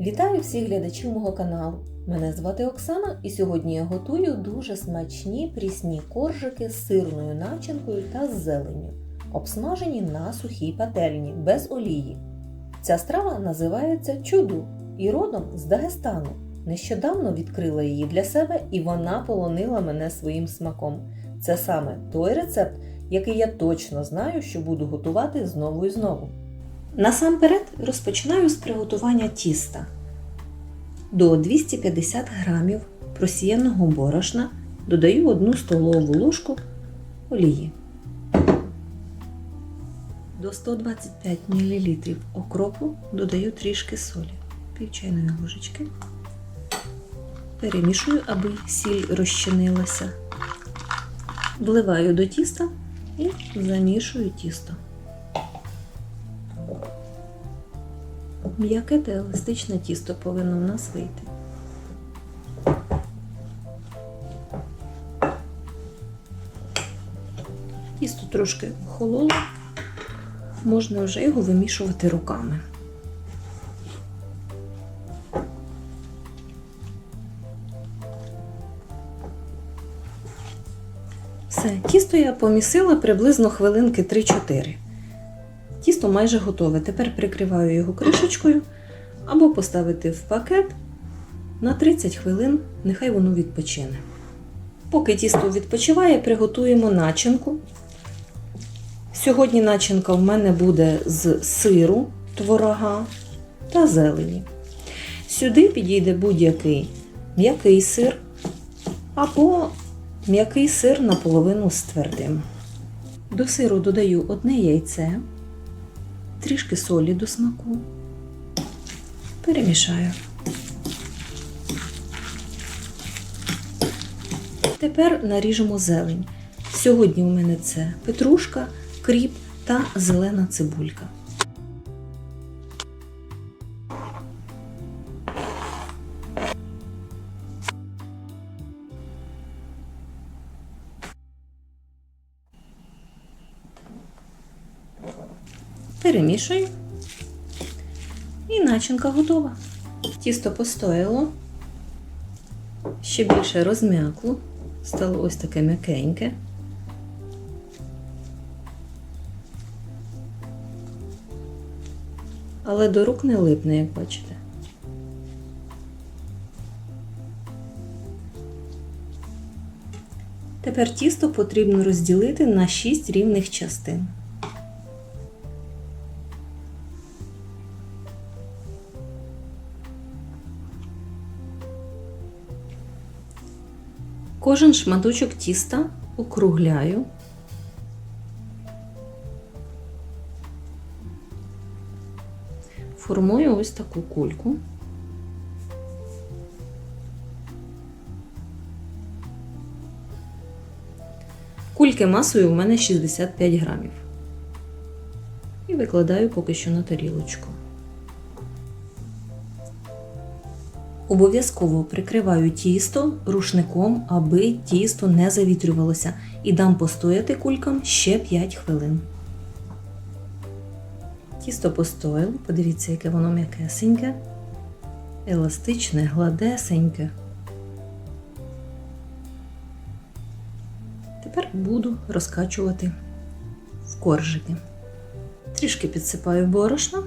Вітаю всіх глядачів мого каналу. Мене звати Оксана, і сьогодні я готую дуже смачні прісні коржики з сирною начинкою та з зеленню, обсмажені на сухій пательні без олії. Ця страва називається чуду і родом з Дагестану. Нещодавно відкрила її для себе і вона полонила мене своїм смаком. Це саме той рецепт, який я точно знаю, що буду готувати знову і знову. Насамперед розпочинаю з приготування тіста. До 250 г просіяного борошна додаю 1 столову ложку олії. До 125 мл окропу додаю трішки солі, пів чайної ложечки. Перемішую, аби сіль розчинилася. Вливаю до тіста і замішую тісто. М'яке та еластичне тісто повинно в нас вийти. Тісто трошки охололо, можна вже його вимішувати руками. Все, тісто я помісила приблизно хвилинки 3-4. Тісто майже готове. Тепер прикриваю його кришечкою або поставити в пакет на 30 хвилин, нехай воно відпочине. Поки тісто відпочиває, приготуємо начинку. Сьогодні начинка в мене буде з сиру, творога та зелені. Сюди підійде будь-який м'який сир або м'який сир наполовину з твердим. До сиру додаю одне яйце трішки солі до смаку. Перемішаю. Тепер наріжемо зелень. Сьогодні у мене це петрушка, кріп та зелена цибулька. Перемішую. І начинка готова. Тісто постояло, ще більше розм'якло, стало ось таке м'якеньке. Але до рук не липне, як бачите. Тепер тісто потрібно розділити на 6 рівних частин. Кожен шматочок тіста округляю. Формую ось таку кульку. Кульки масою у мене 65 грамів. І викладаю поки що на тарілочку. Обов'язково прикриваю тісто рушником, аби тісто не завітрювалося, і дам постояти кулькам ще 5 хвилин. Тісто постояло, подивіться, яке воно м'якесеньке, еластичне, гладесеньке. Тепер буду розкачувати в коржики. Трішки підсипаю борошна.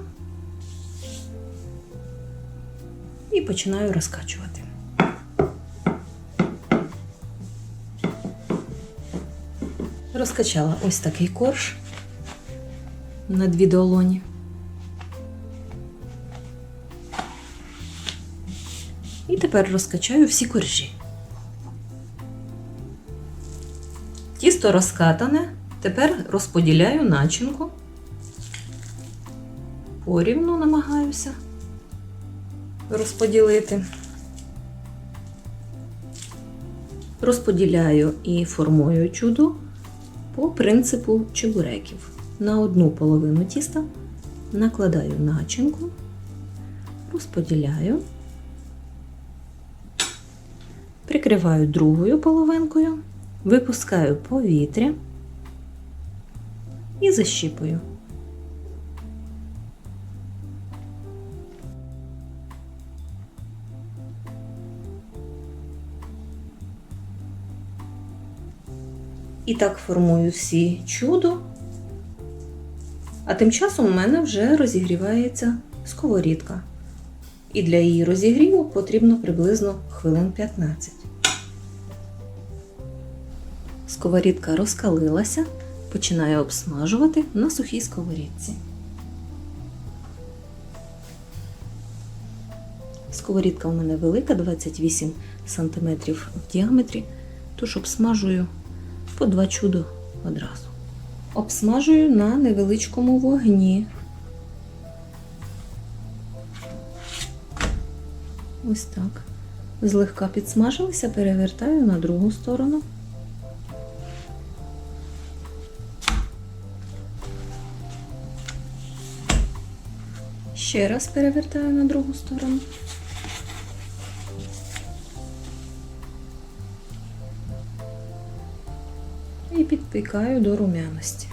Починаю розкачувати. Розкачала ось такий корж на дві долоні. І тепер розкачаю всі коржі. Тісто розкатане, тепер розподіляю начинку, порівну намагаюся розподілити. Розподіляю і формую чудо по принципу чебуреків. На одну половину тіста накладаю начинку, розподіляю, прикриваю другою половинкою, випускаю повітря і защіпую. І так формую всі чудо. А тим часом у мене вже розігрівається сковорідка. І для її розігріву потрібно приблизно хвилин 15. Сковорідка розкалилася, починаю обсмажувати на сухій сковорідці. Сковорідка у мене велика, 28 см в діаметрі, тож обсмажую по два чудо одразу. Обсмажую на невеличкому вогні. Ось так. Злегка підсмажилися, перевертаю на другу сторону. Ще раз перевертаю на другу сторону. Підпікаю до румяності.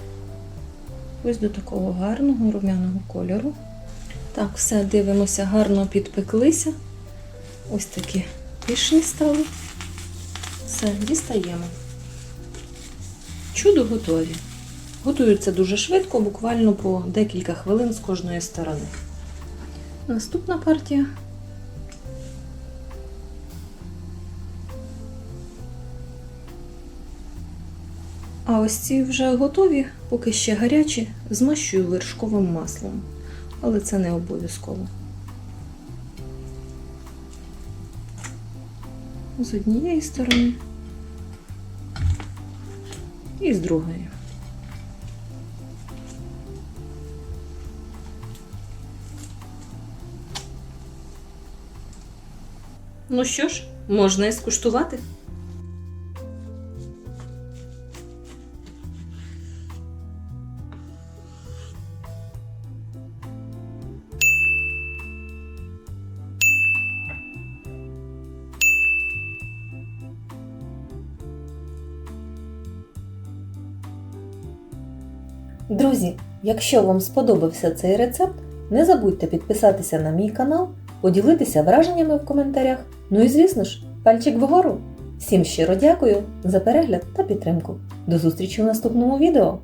Ось до такого гарного румяного кольору. Так, все, дивимося, гарно підпеклися. Ось такі пишні стали. Все, дістаємо. Чудо готові. Готуються дуже швидко, буквально по декілька хвилин з кожної сторони. Наступна партія. А ось ці вже готові, поки ще гарячі, змащую вершковим маслом. Але це не обов'язково. З однієї сторони і з другої. Ну що ж, можна і скуштувати. Друзі, якщо вам сподобався цей рецепт, не забудьте підписатися на мій канал, поділитися враженнями в коментарях. Ну і звісно ж, пальчик вгору! Всім щиро дякую за перегляд та підтримку. До зустрічі в наступному відео!